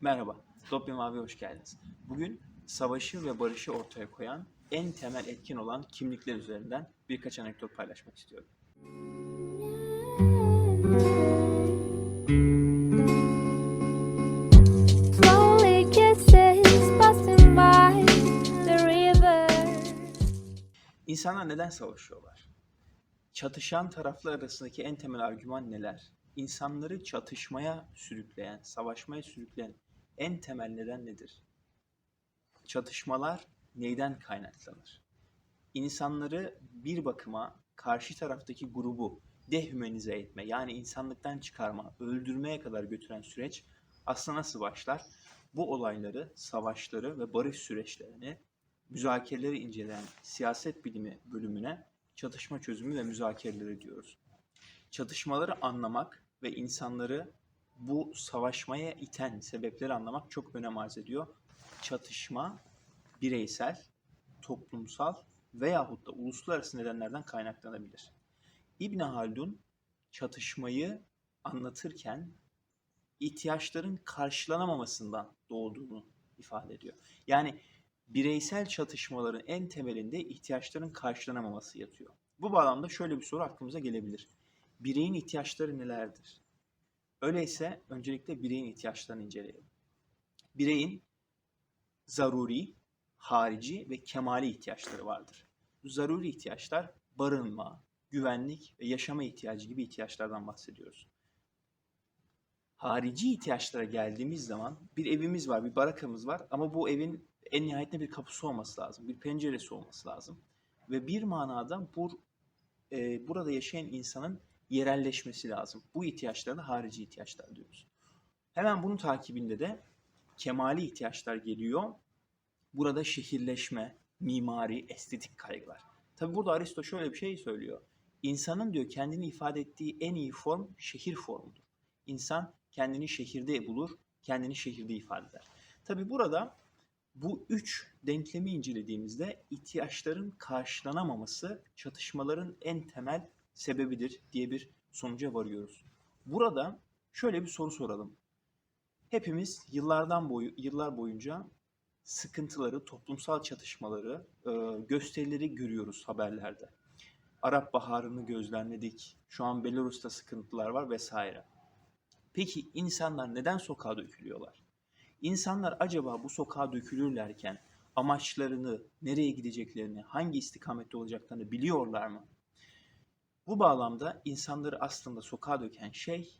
Merhaba, Dopya Mavi hoş geldiniz. Bugün savaşı ve barışı ortaya koyan en temel etkin olan kimlikler üzerinden birkaç anekdot paylaşmak istiyorum. İnsanlar neden savaşıyorlar? Çatışan taraflar arasındaki en temel argüman neler? İnsanları çatışmaya sürükleyen, savaşmaya sürükleyen en temel neden nedir? Çatışmalar neyden kaynaklanır? İnsanları bir bakıma karşı taraftaki grubu dehümanize etme, yani insanlıktan çıkarma, öldürmeye kadar götüren süreç aslında nasıl başlar? Bu olayları, savaşları ve barış süreçlerini müzakereleri inceleyen siyaset bilimi bölümüne çatışma çözümü ve müzakereleri diyoruz. Çatışmaları anlamak ve insanları bu savaşmaya iten sebepleri anlamak çok önem arz ediyor. Çatışma bireysel, toplumsal veyahut da uluslararası nedenlerden kaynaklanabilir. İbn Haldun çatışmayı anlatırken ihtiyaçların karşılanamamasından doğduğunu ifade ediyor. Yani bireysel çatışmaların en temelinde ihtiyaçların karşılanamaması yatıyor. Bu bağlamda şöyle bir soru aklımıza gelebilir. Bireyin ihtiyaçları nelerdir? Öyleyse öncelikle bireyin ihtiyaçlarını inceleyelim. Bireyin zaruri, harici ve kemali ihtiyaçları vardır. Bu zaruri ihtiyaçlar barınma, güvenlik ve yaşama ihtiyacı gibi ihtiyaçlardan bahsediyoruz. Harici ihtiyaçlara geldiğimiz zaman bir evimiz var, bir barakamız var ama bu evin en nihayetinde bir kapısı olması lazım, bir penceresi olması lazım. Ve bir manada bu e, burada yaşayan insanın yerelleşmesi lazım. Bu ihtiyaçlara harici ihtiyaçlar diyoruz. Hemen bunun takibinde de kemali ihtiyaçlar geliyor. Burada şehirleşme, mimari, estetik kaygılar. Tabi burada Aristo şöyle bir şey söylüyor. İnsanın diyor kendini ifade ettiği en iyi form şehir formudur. İnsan kendini şehirde bulur, kendini şehirde ifade eder. Tabi burada bu üç denklemi incelediğimizde ihtiyaçların karşılanamaması çatışmaların en temel sebebidir diye bir sonuca varıyoruz. Burada şöyle bir soru soralım. Hepimiz yıllardan boyu yıllar boyunca sıkıntıları, toplumsal çatışmaları, e, gösterileri görüyoruz haberlerde. Arap Baharı'nı gözlemledik. Şu an Belarus'ta sıkıntılar var vesaire. Peki insanlar neden sokağa dökülüyorlar? İnsanlar acaba bu sokağa dökülürlerken amaçlarını, nereye gideceklerini, hangi istikamette olacaklarını biliyorlar mı? Bu bağlamda insanları aslında sokağa döken şey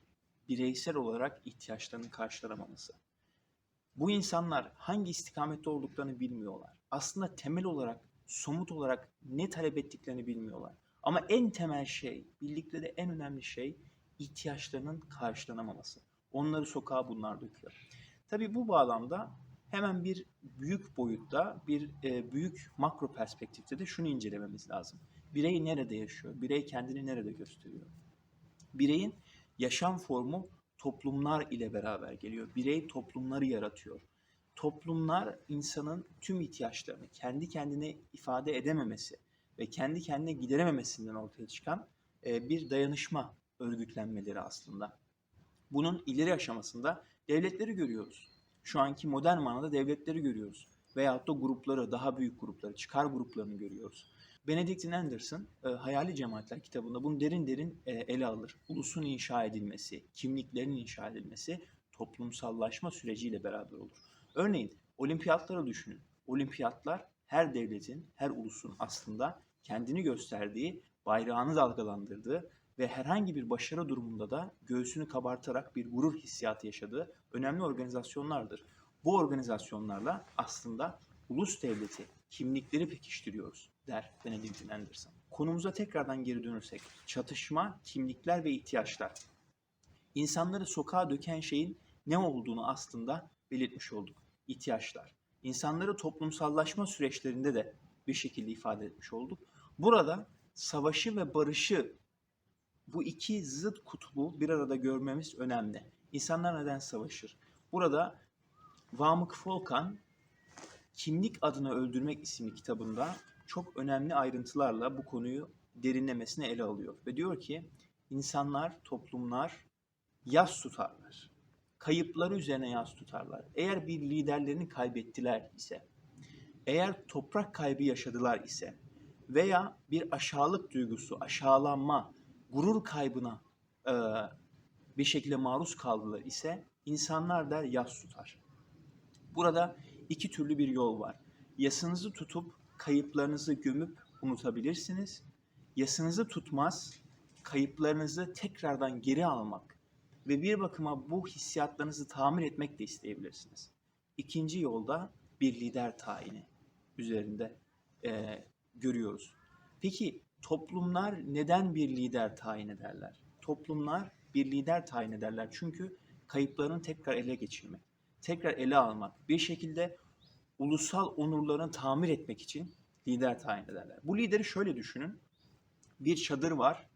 bireysel olarak ihtiyaçlarını karşılanamaması. Bu insanlar hangi istikamette olduklarını bilmiyorlar. Aslında temel olarak, somut olarak ne talep ettiklerini bilmiyorlar. Ama en temel şey, bildikleri en önemli şey ihtiyaçlarının karşılanamaması. Onları sokağa bunlar döküyor. Tabii bu bağlamda hemen bir büyük boyutta, bir e, büyük makro perspektifte de şunu incelememiz lazım. Birey nerede yaşıyor? Birey kendini nerede gösteriyor? Bireyin yaşam formu toplumlar ile beraber geliyor. Birey toplumları yaratıyor. Toplumlar insanın tüm ihtiyaçlarını kendi kendine ifade edememesi ve kendi kendine giderememesinden ortaya çıkan e, bir dayanışma örgütlenmeleri aslında. Bunun ileri aşamasında devletleri görüyoruz. Şu anki modern manada devletleri görüyoruz. Veyahut da grupları, daha büyük grupları, çıkar gruplarını görüyoruz. Benedictine Anderson e, Hayali Cemaatler kitabında bunu derin derin e, ele alır. Ulusun inşa edilmesi, kimliklerin inşa edilmesi toplumsallaşma süreciyle beraber olur. Örneğin olimpiyatları düşünün. Olimpiyatlar her devletin, her ulusun aslında kendini gösterdiği, bayrağını dalgalandırdığı ve herhangi bir başarı durumunda da göğsünü kabartarak bir gurur hissiyatı yaşadığı önemli organizasyonlardır. Bu organizasyonlarla aslında ulus devleti kimlikleri pekiştiriyoruz der Benedict Anderson. Konumuza tekrardan geri dönürsek çatışma, kimlikler ve ihtiyaçlar. İnsanları sokağa döken şeyin ne olduğunu aslında belirtmiş olduk. İhtiyaçlar. İnsanları toplumsallaşma süreçlerinde de bir şekilde ifade etmiş olduk. Burada savaşı ve barışı bu iki zıt kutbu bir arada görmemiz önemli. İnsanlar neden savaşır? Burada Vamık Volkan Kimlik Adına Öldürmek isimli kitabında çok önemli ayrıntılarla bu konuyu derinlemesine ele alıyor. Ve diyor ki insanlar, toplumlar yas tutarlar. kayıpları üzerine yas tutarlar. Eğer bir liderlerini kaybettiler ise, eğer toprak kaybı yaşadılar ise veya bir aşağılık duygusu, aşağılanma, gurur kaybına e, bir şekilde maruz kaldılar ise insanlar der yas tutar. Burada iki türlü bir yol var. Yasınızı tutup kayıplarınızı gömüp unutabilirsiniz. Yasınızı tutmaz, kayıplarınızı tekrardan geri almak ve bir bakıma bu hissiyatlarınızı tamir etmek de isteyebilirsiniz. İkinci yolda bir lider tayini üzerinde eee, görüyoruz. Peki toplumlar neden bir lider tayin ederler? Toplumlar bir lider tayin ederler çünkü kayıplarını tekrar ele geçirmek, tekrar ele almak, bir şekilde ulusal onurlarını tamir etmek için lider tayin ederler. Bu lideri şöyle düşünün. Bir çadır var.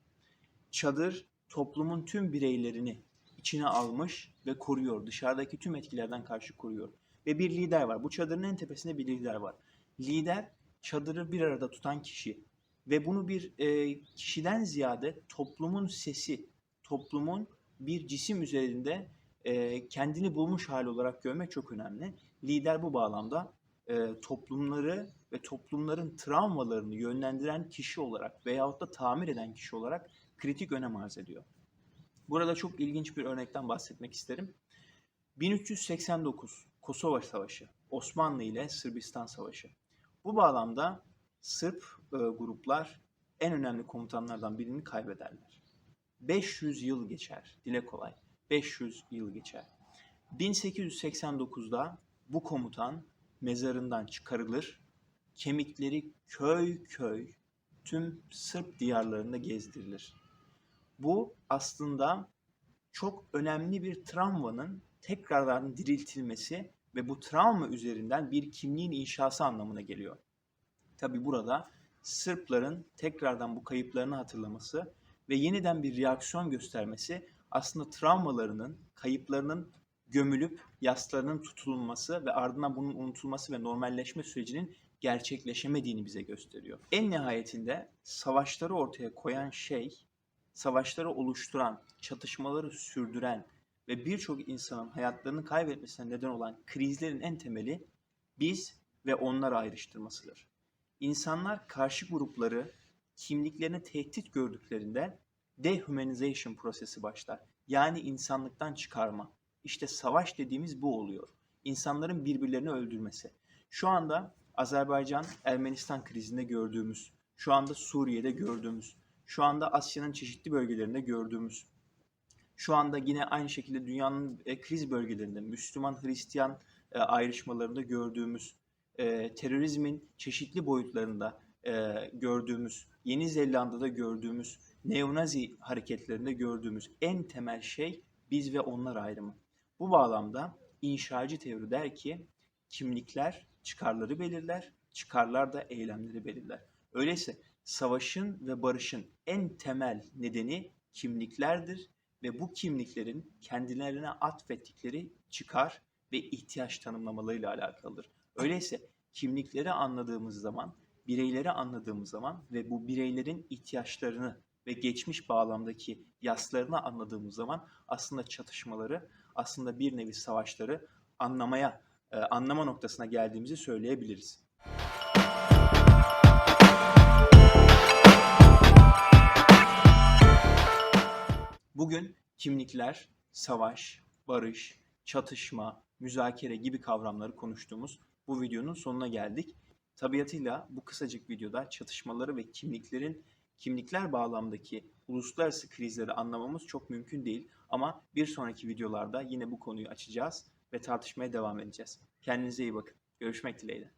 Çadır toplumun tüm bireylerini içine almış ve koruyor. Dışarıdaki tüm etkilerden karşı koruyor. Ve bir lider var. Bu çadırın en tepesinde bir lider var. Lider çadırı bir arada tutan kişi ve bunu bir e, kişiden ziyade toplumun sesi, toplumun bir cisim üzerinde e, kendini bulmuş hali olarak görmek çok önemli. Lider bu bağlamda e, toplumları ve toplumların travmalarını yönlendiren kişi olarak veyahut da tamir eden kişi olarak kritik önem arz ediyor. Burada çok ilginç bir örnekten bahsetmek isterim. 1389 Kosova Savaşı, Osmanlı ile Sırbistan Savaşı. Bu bağlamda Sırp e, gruplar en önemli komutanlardan birini kaybederler. 500 yıl geçer, dile kolay. 500 yıl geçer. 1889'da bu komutan mezarından çıkarılır, kemikleri köy köy tüm Sırp diyarlarında gezdirilir. Bu aslında çok önemli bir travmanın tekrardan diriltilmesi ve bu travma üzerinden bir kimliğin inşası anlamına geliyor. Tabi burada Sırpların tekrardan bu kayıplarını hatırlaması ve yeniden bir reaksiyon göstermesi aslında travmalarının, kayıplarının gömülüp yaslarının tutulması ve ardından bunun unutulması ve normalleşme sürecinin gerçekleşemediğini bize gösteriyor. En nihayetinde savaşları ortaya koyan şey, savaşları oluşturan, çatışmaları sürdüren ve birçok insanın hayatlarını kaybetmesine neden olan krizlerin en temeli biz ve onlar ayrıştırmasıdır. İnsanlar karşı grupları kimliklerini tehdit gördüklerinde dehumanization prosesi başlar. Yani insanlıktan çıkarma. İşte savaş dediğimiz bu oluyor. İnsanların birbirlerini öldürmesi. Şu anda Azerbaycan Ermenistan krizinde gördüğümüz, şu anda Suriye'de gördüğümüz, şu anda Asya'nın çeşitli bölgelerinde gördüğümüz, şu anda yine aynı şekilde dünyanın e, kriz bölgelerinde Müslüman Hristiyan e, ayrışmalarında gördüğümüz, e, terörizmin çeşitli boyutlarında e, gördüğümüz, Yeni Zelanda'da gördüğümüz, neonazi hareketlerinde gördüğümüz en temel şey biz ve onlar ayrımı. Bu bağlamda inşacı teori der ki kimlikler çıkarları belirler, çıkarlar da eylemleri belirler. Öyleyse savaşın ve barışın en temel nedeni kimliklerdir ve bu kimliklerin kendilerine atfettikleri çıkar ve ihtiyaç tanımlamalarıyla alakalıdır. Öyleyse kimlikleri anladığımız zaman, bireyleri anladığımız zaman ve bu bireylerin ihtiyaçlarını ve geçmiş bağlamdaki yaslarını anladığımız zaman aslında çatışmaları, aslında bir nevi savaşları anlamaya, e, anlama noktasına geldiğimizi söyleyebiliriz. Bugün kimlikler, savaş, barış, çatışma, müzakere gibi kavramları konuştuğumuz bu videonun sonuna geldik. Tabiatıyla bu kısacık videoda çatışmaları ve kimliklerin kimlikler bağlamdaki uluslararası krizleri anlamamız çok mümkün değil. Ama bir sonraki videolarda yine bu konuyu açacağız ve tartışmaya devam edeceğiz. Kendinize iyi bakın. Görüşmek dileğiyle.